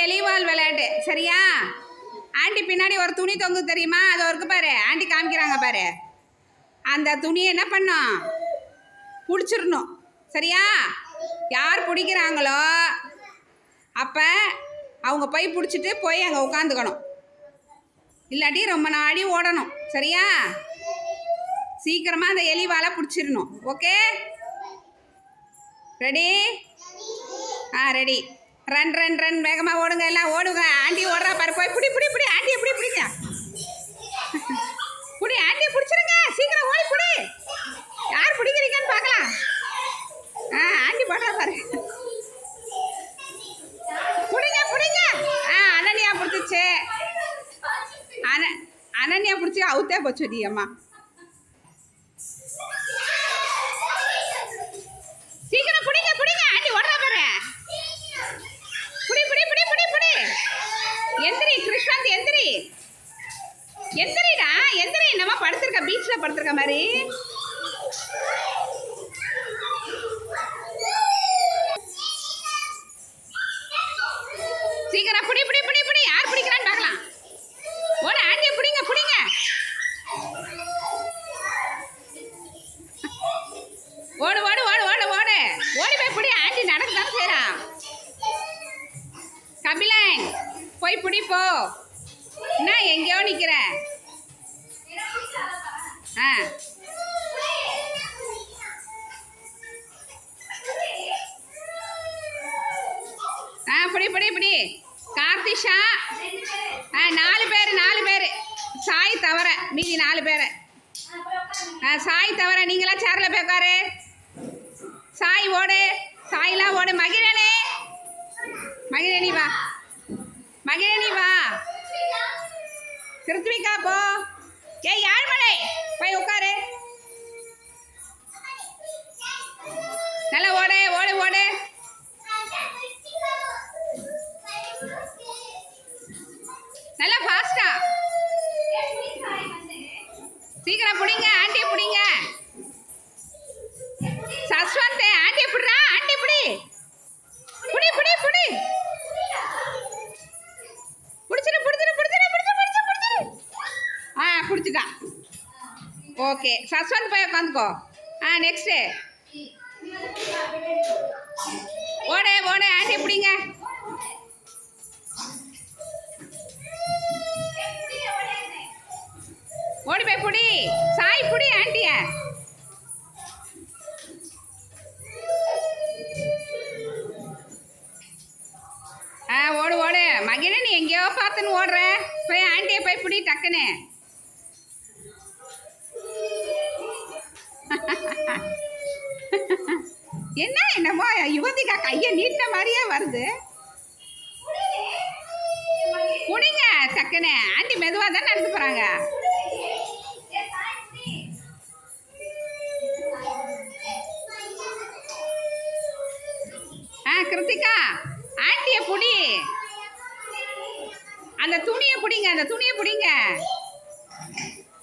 எலிவால் விளையாட்டு. சரியா? ஆண்டி பின்னாடி ஒரு துணி தொங்கு தெரியுமா? அது ஒருக்கு பாரு. ஆண்டி காமிக்கிறாங்க பாரு. அந்த துணியை என்ன பண்ணும்? பிடிச்சிடணும். சரியா? யார் பிடிக்கிறாங்களோ அப்போ அவங்க போய் பிடிச்சிட்டு போய் அங்கே உட்காந்துக்கணும் இல்லாட்டி ரொம்ப நாடி ஓடணும். சரியா? சீக்கிரமாக அந்த எலி வாழை பிடிச்சிடணும். ஓகே? ரெடி ஆ ரெடி ரன் ரன் ரன். வேகமாக ஓடுங்க எல்லாம். ஓடுங்க. ஆண்டி ஓடுறா பாரு. போய் பிடி பிடி பிடி. ஆண்டி எப்படி பிடிங்க. பிடி ஆண்டி பிடிச்சிருங்க. சீக்கிரம் ஓடி பிடி. யார் பிடிக்கிறீங்கன்னு பார்க்கலாம். ஆ ஆண்டி போடுறா பாரு. பிடிங்க பிடிங்க. ஆ அனன்யா பிடிச்சிச்சு. அன அனன்யா பிடிச்சி அவுத்தே போச்சு அம்மா. எந்திரிடா எந்திரி என்னமா படுத்திருக்க? பீச்சில் படுத்திருக்க மாதிரி. சீக்கிரம் பிடி பிடி பிடி பிடி. யார் பிடிக்கிறான்னு பார்க்கலாம். ஓட ஆண்டி பிடிங்க பிடிங்க. ஓடு ஓடு ஓடு ஓடு ஓடு. ஓடி போய் பிடி ஆண்டி நடக்க தான் செய்கிறான் கபிலன் போய் பிடி போ. என்ன எங்கேயோ நிற்கிற ஆ. ஆ பிடி பிடி பிடி. கார்த்திஷா. ஆ நாலு பேர் நாலு பேர். சாய் தவிர மீதி நாலு பேர். ஆ சாய் தவிர நீங்களாம் சேரில் போய் உட்காரு. சாய் ஓடு. சாய்லாம் ஓடு. மகிழனே. மகிழனி வா. மகிழனி வா. கிருத்விகா போ. ஏய் யாழ்மலை போய் உட்காரு. நல்லா ஓடு ஓடு ஓடு. நல்லா ஃபாஸ்டா சீக்கிரம் பிடிங்க ஆண்டியை பிடிங்க. சஸ்வந்த் ஆண்டி பிடிறா ஆண்டி பிடி. ஆ ஓகே சஸ்வந்த் போய் உட்காந்துக்கோ ஆ நெக்ஸ்ட்டு ஓடே ஓடே ஆண்டி பிடிங்க. ஓடி போய் புடி. சாய் புடி ஆண்டிய. ஆ ஓடு ஓடு. மகிழ நீ எங்கேயோ பார்த்துன்னு ஓடுற. போய் ஆண்டியை போய் பிடி டக்குன்னு. என்ன என்னமோ யுவதிகா கையை நீட்ட மாதிரியே வருது. குடிங்க டக்குன்னு ஆண்டி மெதுவாக தான் நடந்து போகிறாங்க ஆ கிருத்திகா ஆண்டியை புடி. அந்த துணியை பிடிங்க அந்த துணியை பிடிங்க.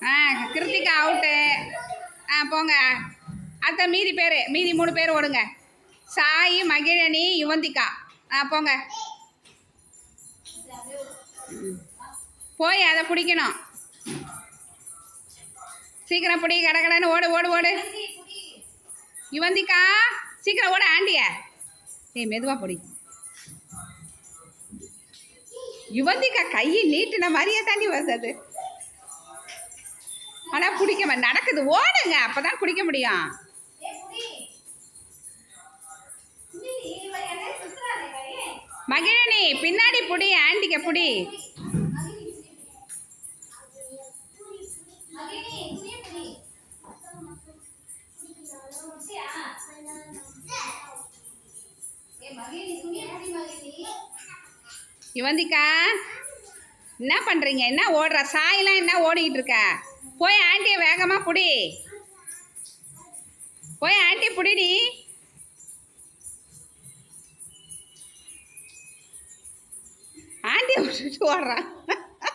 ஆ கிருத்திகா அவுட்டு ஆ போங்க. அடுத்த மீதி பேர் மீதி மூணு பேர் ஓடுங்க. சாய் மகிழனி யுவந்திகா. ஆ போங்க. போய் அதை பிடிக்கணும். சீக்கிரம் பிடி கடகடன்னு ஓடு ஓடு ஓடு. யுவந்திகா சீக்கிரம் ஓட ஆண்டிய. ஏய் மெதுவாக பிடி. யுவந்திகா கையை நீட்டின மாதிரியே தாண்டி வருது அது. ஆனால் பிடிக்க மா- நடக்குது. ஓடுங்க. அப்பதான் பிடிக்க முடியும். மகிழினி பின்னாடி புடி ஆண்டிக்க புடி. யுவந்திகா என்ன பண்ணுறீங்க என்ன ஓடுற? சாயெல்லாம் என்ன ஓடிக்கிட்டு இருக்க? போய் ஆண்டியை வேகமாக புடி. போய் ஆண்டி புடிடி. ஆண்டியை விட்டுட்டு ஓடுறான்.